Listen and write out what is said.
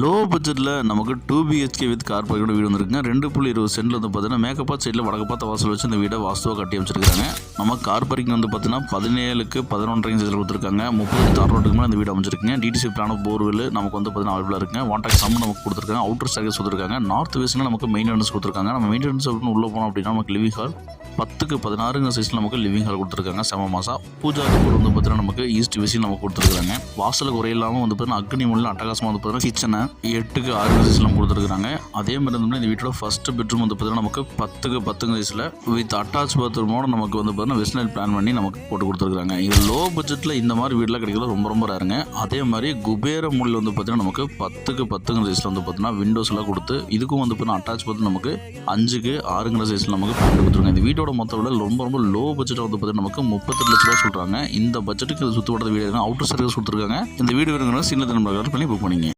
Low பட்ஜெட்டில் நமக்கு two BHK with car பார்க்கோட வீடு வந்திருக்குங்க. ரெண்டு புள்ளி இருபது சென்டில் வந்து பார்த்தீங்கன்னா மேக்கப்பாத் சைடில் வடக்கு பார்த்த வாசல் வச்சு இந்த வீடை வாஸ்துவாக கட்டி வச்சிருக்காங்க நம்ம கார் பார்க்கிங் வந்து பார்த்தீங்கன்னா பதினேழுக்கு பதினொன்றரை இன்ச்சில் கொடுத்துருக்காங்க. முப்பது தார் ரோட்டுக்கு மேலே இந்த வீடு அமைச்சிருக்குங்க டிடிசி பிளான போர்வெல் நமக்கு வந்து பார்த்தீங்கன்னா அவைபிளாக இருக்குங்க வாண்டாக் சம் நமக்கு கொடுத்துருக்காங்க. அவுட்டர் சர்வீஸ் கொடுத்துருக்காங்க. நார்த் வேஸ்ட்னா நமக்கு மெயின்டெனன்ஸ் கொடுத்துருக்காங்க. நம்ம மெயின்டெனன்ஸ் அப்படின்னு உள்ளே போனோம் அப்படின்னா நமக்கு லிவிங் ஹால் பத்துக்கு பதினாறுங்க சைஸில் நமக்கு லிவிங் ஹால் கொடுத்துருக்காங்க. செம மாசா. பூஜா கூட வந்து பார்த்தீங்கன்னா நமக்கு ஈஸ்ட் விசில் நமக்கு கொடுத்துருக்காங்க. வாசலுக்கு குறையில்லாமல் வந்து பார்த்தீங்கன்னா அக்னி முள்ள அட்டகாசமாக வந்து பார்த்தீங்கன்னா கிச்சனை எட்டுக்கு ஆறு சைஸ்லாம் கொடுத்துருக்காங்க. அதே மாதிரி வந்து இந்த வீட்டோட ஃபர்ஸ்ட் பெட்ரூம் வந்து பார்த்தீங்கன்னா நமக்கு பத்துக்கு பத்துங்க சைஸில் வித் அட்டாச் பாத்ரூமோட நமக்கு வந்து பார்த்தீங்கன்னா வெஸ்டர்ன் பிளான் பண்ணி நமக்கு போட்டு கொடுத்துருக்காங்க. இது லோ பட்ஜெட்டில் இந்த மாதிரி வீடெலாம் கிடைக்கிறது ரொம்ப ரொம்ப ரேருங்க அதே மாதிரி குபேர முள் வந்து பார்த்தீங்கன்னா நமக்கு பத்துக்கு பத்துங்க சைஸில் வந்து பார்த்தீங்கன்னா விண்டோஸ்லாம் கொடுத்து இதுக்கும் வந்து பார்த்தீங்கன்னா அட்டாச் பார்த்து நமக்கு அஞ்சுக்கு ஆறுங்கிற சைஸில் நமக்கு பண்ணி கொடுத்துருங்க இந்த வீட்டோட மொத்த விட ரொம்ப ரொம்ப லோ பட்ஜெட்டாக வந்து பார்த்தீங்கன்னா நமக்கு முப்பத்தெட்டு லட்ச ரூபா சொல்கிறாங்க இந்த பட்ஜெட்டுக்கு இது சுற்று வீடு அவுட்டர் சர்வீஸ் கொடுத்துருக்காங்க. இந்த வீடு வேணுங்கிற சின்ன தினம் பண்ணி புக் பண்ணிங்க